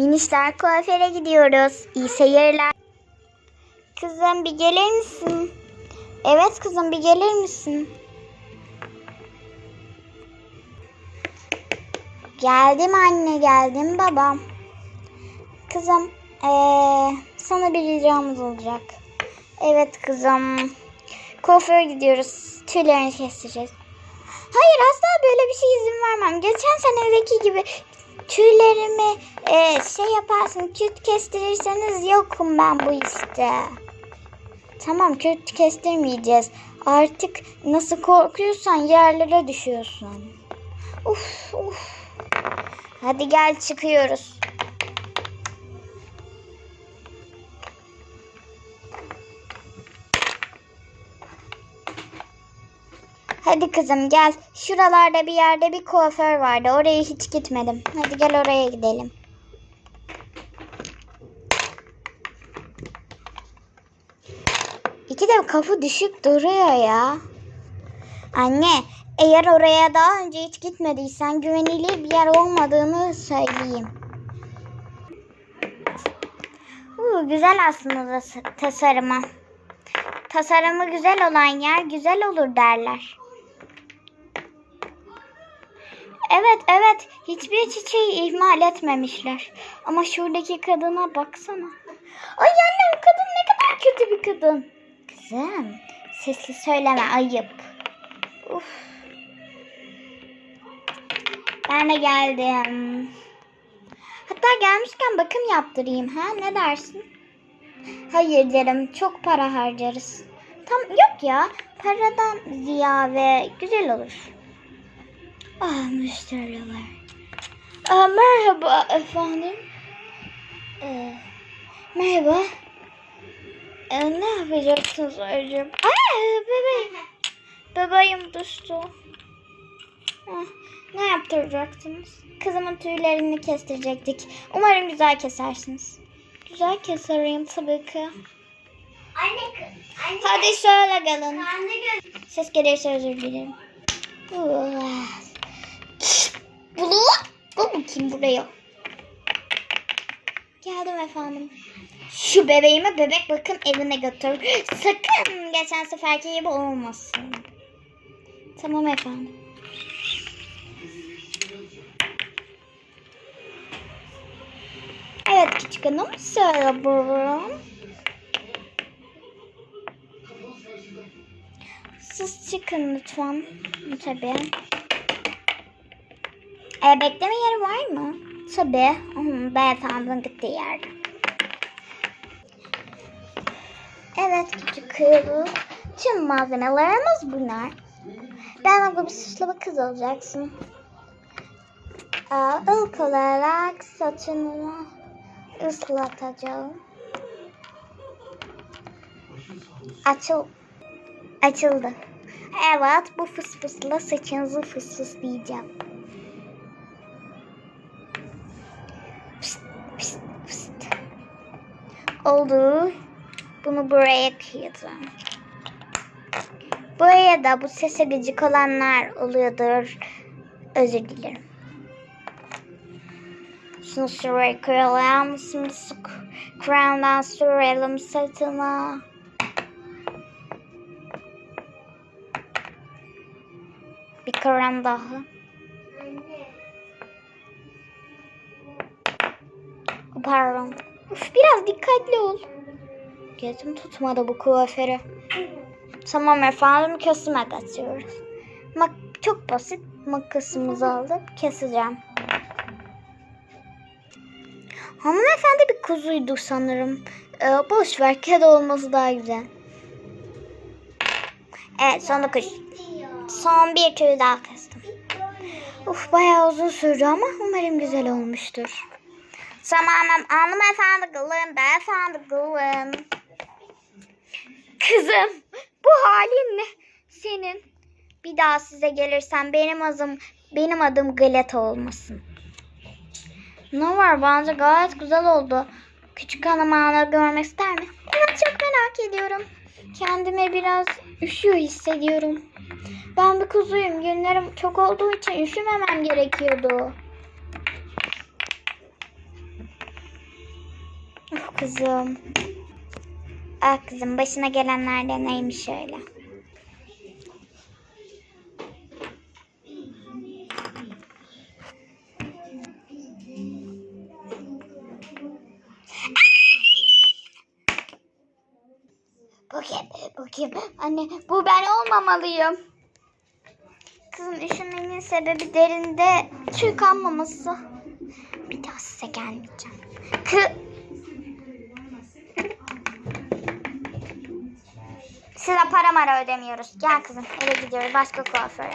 Minişler kuaföre gidiyoruz. İyi seyirler. Kızım bir gelir misin? Evet kızım bir gelir misin? Geldim anne geldim babam. Kızım eee, sana bir ricamız olacak. Evet kızım. Kuaföre gidiyoruz. Tüylerini kestireceğiz. Hayır asla böyle bir şey izin vermem. Geçen senedeki gibi tüylerimi e, şey yaparsın küt kestirirseniz yokum ben bu işte. Tamam küt kestirmeyeceğiz. Artık nasıl korkuyorsan yerlere düşüyorsun. Uf uf. Hadi gel çıkıyoruz. Hadi kızım gel. Şuralarda bir yerde bir kuaför vardı. Oraya hiç gitmedim. Hadi gel oraya gidelim. İki de kafa düşük duruyor ya. Anne, eğer oraya daha önce hiç gitmediysen güvenilir bir yer olmadığını söyleyeyim. Uu, güzel aslında tas- tasarımı. Tasarımı güzel olan yer güzel olur derler. Evet evet hiçbir çiçeği ihmal etmemişler. Ama şuradaki kadına baksana. Ay annem kadın ne kadar kötü bir kadın. Kızım sesli söyleme ayıp. Uf. Ben de geldim. Hatta gelmişken bakım yaptırayım ha ne dersin? Hayır derim çok para harcarız. Tam yok ya paradan ziya ve güzel olur. Ah müşteriler. Aa, merhaba efendim. Ee, merhaba. Ee, ne yapacaksınız hocam? Aa bebeğim. Bebeğim düştü. Ah, ne yaptıracaktınız? Kızımın tüylerini kestirecektik. Umarım güzel kesersiniz. Güzel keserim tabii ki. Anne, anne, Hadi şöyle gelin. anne Ses gelirse özür dilerim. Bunu bu kim buraya? Geldim efendim. Şu bebeğimi bebek bakım evine götür. Sakın geçen seferki gibi olmasın. Tamam efendim. Evet küçük hanım söyle buyurun. Siz çıkın lütfen. Tabii. E, bekleme yeri var mı? Tabii. Beyefendinin gittiği yerde. Evet küçük kız. Tüm malzemelerimiz bunlar. Ben abla bir süslü bir kız olacaksın. Aa, ilk olarak saçını ıslatacağım. Açıl Açıldı. Evet bu fıs fısla saçınızı fıs Oldu. Bunu buraya koyacağım. Buraya da bu sese gıcık olanlar oluyordur. Özür dilerim. Şunu şuraya koyalım. Şimdi crown'dan sürelim sırtına. Bir krem daha. Pardon. Uf, biraz dikkatli ol. Gözüm tutmadı bu kuaföre. Tamam efendim kesime kaçıyoruz. Mak çok basit makasımızı alıp keseceğim. Hanımefendi bir kuzuydu sanırım. Ee, boş ver kedi olması daha güzel. Evet son dokuz. Son bir tüy daha kestim. Uf bayağı uzun sürdü ama umarım güzel olmuştur. Tamam hanımefendi gılın, beyefendi gılın. Kızım bu halin ne senin? Bir daha size gelirsem benim adım benim adım Galeta olmasın. Ne var bence gayet güzel oldu. Küçük hanım ağları görmek ister mi? Evet çok merak ediyorum. Kendime biraz üşüyor hissediyorum. Ben bir kuzuyum. Günlerim çok olduğu için üşümemem gerekiyordu. Kızım. Ah kızım başına gelenler neymiş öyle. Bu kim? Anne bu ben olmamalıyım. Kızım üşümenin sebebi derinde tüy kalmaması. Bir daha size gelmeyeceğim. Kı Size para mara ödemiyoruz. Gel kızım eve gidiyoruz başka kuaföre.